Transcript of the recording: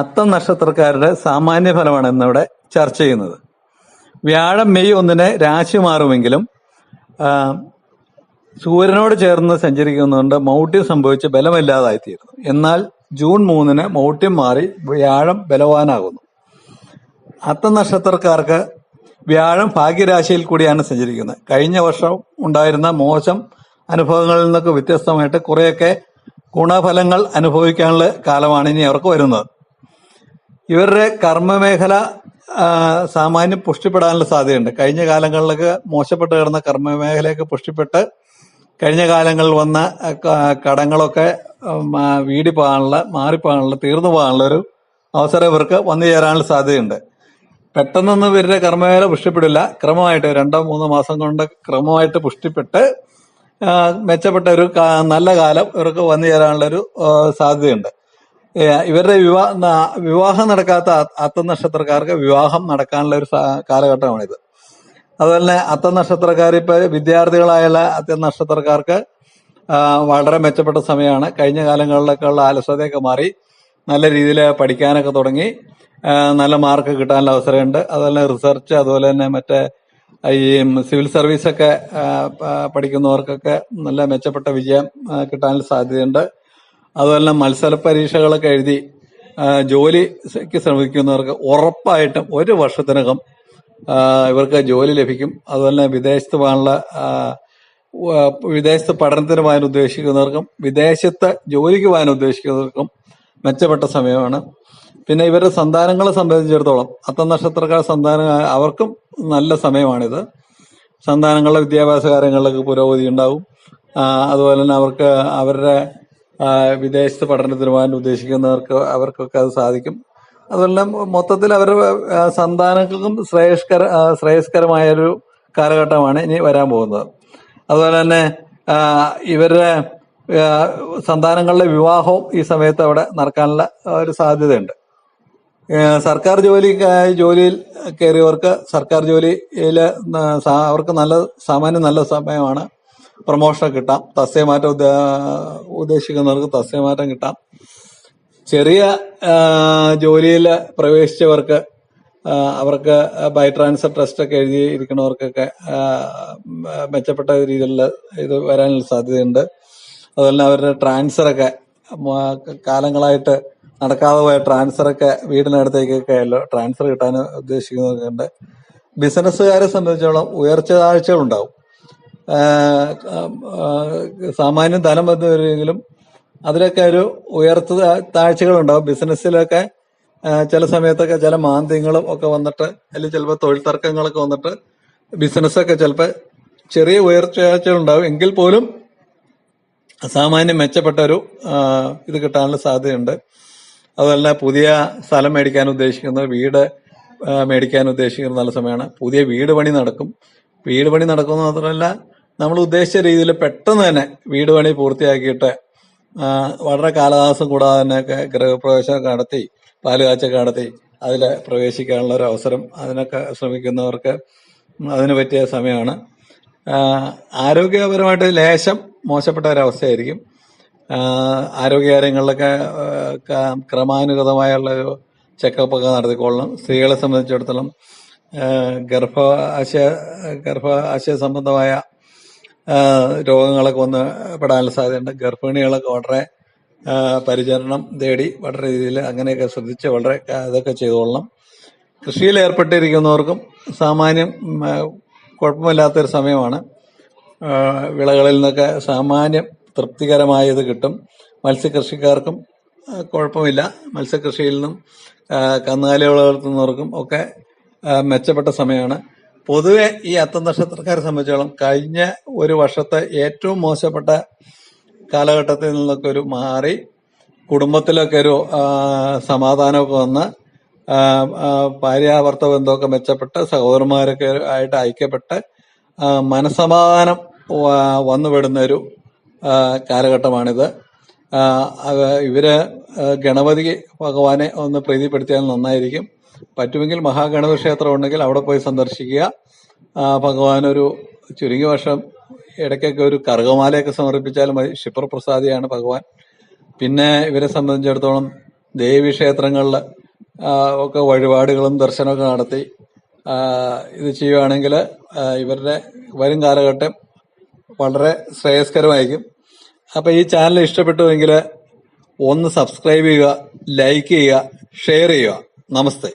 അത്തം നക്ഷത്രക്കാരുടെ സാമാന്യ ഫലമാണ് ഇന്നിവിടെ ചർച്ച ചെയ്യുന്നത്. വ്യാഴം മെയ് ഒന്നിന് രാശി മാറുമെങ്കിലും സൂര്യനോട് ചേർന്ന് സഞ്ചരിക്കുന്നതുകൊണ്ട് മൗഢ്യം സംഭവിച്ച് ബലമില്ലാതായിത്തീരുന്നു. എന്നാൽ ജൂൺ മൂന്നിന് മൗഢ്യം മാറി വ്യാഴം ബലവാനാകുന്നു. അത്തം നക്ഷത്രക്കാർക്ക് വ്യാഴം ഭാഗ്യരാശിയിൽ കൂടിയാണ് സഞ്ചരിക്കുന്നത്. കഴിഞ്ഞ വർഷം ഉണ്ടായിരുന്ന മോശം അനുഭവങ്ങളിൽ നിന്നൊക്കെ വ്യത്യസ്തമായിട്ട് കുറേയൊക്കെ ഗുണഫലങ്ങൾ അനുഭവിക്കാനുള്ള കാലമാണ് ഇനി അവർക്ക് വരുന്നത്. ഇവരുടെ കർമ്മമേഖല സാമാന്യം പുഷ്ടിപ്പെടാനുള്ള സാധ്യതയുണ്ട്. കഴിഞ്ഞ കാലങ്ങളിലൊക്കെ മോശപ്പെട്ട് കിടന്ന കർമ്മമേഖലയൊക്കെ പുഷ്ടിപ്പെട്ട് കഴിഞ്ഞ കാലങ്ങളിൽ വന്ന കടങ്ങളൊക്കെ വീടി പോകാനുള്ള മാറിപ്പോകാനുള്ള തീർന്നു പോകാനുള്ള ഒരു അവസരം ഇവർക്ക് വന്നു ചേരാനുള്ള സാധ്യതയുണ്ട്. പെട്ടെന്നൊന്നും ഇവരുടെ കർമ്മമേഖല പുഷ്ടിപ്പെടില്ല. ക്രമമായിട്ട് രണ്ടോ മൂന്നോ മാസം കൊണ്ട് ക്രമമായിട്ട് പുഷ്ടിപ്പെട്ട് മെച്ചപ്പെട്ട ഒരു നല്ല കാലം ഇവർക്ക് വന്നു ചേരാനുള്ള ഒരു സാധ്യതയുണ്ട്. ഇവരുടെ വിവാഹ വിവാഹം നടക്കാത്ത അത്തനക്ഷത്രക്കാർക്ക് അത്തം നക്ഷത്രക്കാർക്ക് വിവാഹം നടക്കാനുള്ള ഒരു കാലഘട്ടമാണിത്. അതുപോലെ തന്നെ അത്തനക്ഷത്രക്കാർ ഇപ്പൊ വിദ്യാർത്ഥികളായുള്ള അത്തനക്ഷത്രക്കാർക്ക് വളരെ മെച്ചപ്പെട്ട സമയമാണ്. കഴിഞ്ഞ കാലങ്ങളിലൊക്കെ ഉള്ള അലസതയൊക്കെ മാറി നല്ല രീതിയിൽ പഠിക്കാനൊക്കെ തുടങ്ങി നല്ല മാർക്ക് കിട്ടാനുള്ള അവസരമുണ്ട്. അതുപോലെ റിസർച്ച് അതുപോലെ തന്നെ മറ്റേ ഈ സിവിൽ സർവീസൊക്കെ പഠിക്കുന്നവർക്കൊക്കെ നല്ല മെച്ചപ്പെട്ട വിജയം കിട്ടാനുള്ള സാധ്യതയുണ്ട്. അതുപോലെ മത്സര പരീക്ഷകളൊക്കെ എഴുതി ജോലിക്ക് ശ്രമിക്കുന്നവർക്ക് ഉറപ്പായിട്ടും ഒരു വർഷത്തിനകം ഇവർക്ക് ജോലി ലഭിക്കും. അതുപോലെ വിദേശത്ത് പോകാനുള്ള വിദേശത്ത് പഠനത്തിന് പോകാൻ ഉദ്ദേശിക്കുന്നവർക്കും വിദേശത്ത് ജോലിക്ക് പോകാൻ ഉദ്ദേശിക്കുന്നവർക്കും മെച്ചപ്പെട്ട സമയമാണ്. പിന്നെ ഇവരുടെ സന്താനങ്ങളെ സംബന്ധിച്ചിടത്തോളം അത്ത നക്ഷത്രക്കാർ സന്താന അവർക്കും നല്ല സമയമാണിത്. സന്താനങ്ങളുടെ വിദ്യാഭ്യാസ കാര്യങ്ങളിലൊക്കെ പുരോഗതി ഉണ്ടാവും. അതുപോലെ തന്നെ അവർക്ക് അവരുടെ വിദേശത്ത് പഠനത്തിന് പോകാൻ ഉദ്ദേശിക്കുന്നവർക്ക് അവർക്കൊക്കെ അത് സാധിക്കും. അതെല്ലാം മൊത്തത്തിൽ അവരുടെ സന്താനങ്ങൾക്കും ശ്രേയസ്കര ശ്രേയസ്കരമായൊരു കാലഘട്ടമാണ് ഇനി വരാൻ പോകുന്നത്. അതുപോലെ തന്നെ ഇവരുടെ സന്താനങ്ങളുടെ വിവാഹവും ഈ സമയത്ത് അവിടെ നടക്കാനുള്ള ഒരു സാധ്യതയുണ്ട്. സർക്കാർ ജോലി ജോലിയിൽ കയറിയവർക്ക് സർക്കാർ ജോലിയിൽ അവർക്ക് നല്ല സാമാന്യം നല്ല സമയമാണ്. പ്രൊമോഷൻ കിട്ടാം. തസ്യമാറ്റം ഉദ്ദേ- ഉദ്ദേശിക്കുന്നവർക്ക് തസ്യമാറ്റം കിട്ടാം. ചെറിയ ജോലിയിൽ പ്രവേശിച്ചവർക്ക് അവർക്ക് ബൈ ട്രാൻസ്ഫർ ട്രസ്റ്റ് ഒക്കെ എഴുതിയിരിക്കുന്നവർക്കൊക്കെ മെച്ചപ്പെട്ട രീതിയിലുള്ള ഇത് വരാനുള്ള സാധ്യതയുണ്ട്. അതുപോലെ അവരുടെ ട്രാൻസ്ഫർ ഒക്കെ കാലങ്ങളായിട്ട് നടക്കാതെ പോയ ട്രാൻസ്ഫർ വീടിനടുത്തേക്കൊക്കെ അല്ലോ ട്രാൻസ്ഫർ കിട്ടാൻ ഉദ്ദേശിക്കുന്നവർക്കുണ്ട് ബിസിനസ്സുകാരെ സംബന്ധിച്ചോളം ഉയർച്ച താഴ്ചകളുണ്ടാവും. സാമാന്യം ധനം വന്നു വരുമെങ്കിലും അതിലൊക്കെ ഒരു ഉയർത്ത താഴ്ചകളുണ്ടാവും. ബിസിനസ്സിലൊക്കെ ചില സമയത്തൊക്കെ ചില മാന്ദ്യങ്ങളും ഒക്കെ വന്നിട്ട് അല്ലെങ്കിൽ ചിലപ്പോൾ തൊഴിൽ തർക്കങ്ങളൊക്കെ വന്നിട്ട് ബിസിനസ്സൊക്കെ ചിലപ്പോൾ ചെറിയ ഉയർച്ചകളുണ്ടാവും എങ്കിൽ പോലും സാമാന്യം മെച്ചപ്പെട്ട ഒരു ഇത് കിട്ടാനുള്ള സാധ്യതയുണ്ട്. അതുപോലെ പുതിയ സ്ഥലം മേടിക്കാൻ ഉദ്ദേശിക്കുന്ന വീട് മേടിക്കാൻ ഉദ്ദേശിക്കുന്ന നല്ല സമയമാണ്. പുതിയ വീട് പണി നടക്കും. വീട് പണി നടക്കുന്നത് മാത്രമല്ല നമ്മൾ ഉദ്ദേശിച്ച രീതിയിൽ പെട്ടെന്ന് തന്നെ വീട് പണി പൂർത്തിയാക്കിയിട്ട് വളരെ കാലതാമസം കൂടാതെ തന്നെ ഗൃഹപ്രവേശനം നടത്തി പാലുകാച്ചൊക്കെ നടത്തി അതിൽ പ്രവേശിക്കാനുള്ള ഒരു അവസരം അതിനൊക്കെ ശ്രമിക്കുന്നവർക്ക് അതിന് പറ്റിയ സമയമാണ്. ആരോഗ്യപരമായിട്ട് ലേശം മോശപ്പെട്ട ഒരവസ്ഥയായിരിക്കും ആരോഗ്യകാര്യങ്ങളിലൊക്കെ ക്രമാനുഗതമായുള്ള ഒരു ചെക്കപ്പ് ഒക്കെ നടത്തിക്കൊള്ളണം. സ്ത്രീകളെ സംബന്ധിച്ചിടത്തോളം ഗർഭാശയ ഗർഭാശയ സംബന്ധമായ രോഗങ്ങളൊക്കെ വന്ന് പെടാനുള്ള സാധ്യതയുണ്ട്. ഗർഭിണികളൊക്കെ വളരെ പരിചരണം തേടി വളരെ രീതിയിൽ അങ്ങനെയൊക്കെ ശ്രദ്ധിച്ച് വളരെ ഇതൊക്കെ ചെയ്തുകൊള്ളണം കൃഷിയിൽ ഏർപ്പെട്ടിരിക്കുന്നവർക്കും സാമാന്യം കുഴപ്പമില്ലാത്തൊരു സമയമാണ്. വിളകളിൽ നിന്നൊക്കെ സാമാന്യം തൃപ്തികരമായത് കിട്ടും. മത്സ്യകൃഷിക്കാർക്കും കുഴപ്പമില്ല. മത്സ്യകൃഷിയിൽ നിന്നും ആ, കന്നുകാലി വളർത്തുന്നവർക്കും ഒക്കെ മെച്ചപ്പെട്ട സമയമാണ്. പൊതുവെ ഈ അത്ത നക്ഷത്രക്കാരെ സംബന്ധിച്ചോളം കഴിഞ്ഞ ഒരു വർഷത്തെ ഏറ്റവും മോശപ്പെട്ട കാലഘട്ടത്തിൽ നിന്നൊക്കെ ഒരു മാറി കുടുംബത്തിലൊക്കെ ഒരു സമാധാനമൊക്കെ വന്ന് ഭാര്യാഭർത്ത ബന്ധമൊക്കെ മെച്ചപ്പെട്ട് സഹോദരന്മാരൊക്കെ ആയിട്ട് ഐക്യപ്പെട്ട് മനസമാധാനം വന്നുപെടുന്ന ഒരു കാലഘട്ടമാണിത്. ഇവർ ഗണപതി ഭഗവാനെ ഒന്ന് പ്രീതിപ്പെടുത്തിയാൽ നന്നായിരിക്കും. പറ്റുമെങ്കിൽ മഹാഗണപതി ക്ഷേത്രം ഉണ്ടെങ്കിൽ അവിടെ പോയി സന്ദർശിക്കുക. ഭഗവാൻ ഒരു ചുരുങ്ങിയ വർഷം ഇടയ്ക്കൊക്കെ ഒരു കറുകമാലയൊക്കെ സമർപ്പിച്ചാൽ മതി. ക്ഷിപ്രപ്രസാദിയാണ് ഭഗവാൻ. പിന്നെ ഇവരെ സംബന്ധിച്ചിടത്തോളം ദേവി ക്ഷേത്രങ്ങളിൽ ഒക്കെ വഴിപാടുകളും ദർശനമൊക്കെ നടത്തി. ഇത് ചെയ്യുകയാണെങ്കിൽ ഇവരുടെ വരും കാലഘട്ടം വളരെ ശ്രേയസ്കരമായിരിക്കും. അപ്പം ഈ ചാനൽ ഇഷ്ടപ്പെട്ടുവെങ്കിൽ ഒന്ന് സബ്സ്ക്രൈബ് ചെയ്യുക ലൈക്ക് ചെയ്യുക ഷെയർ ചെയ്യുക. നമസ്തേ.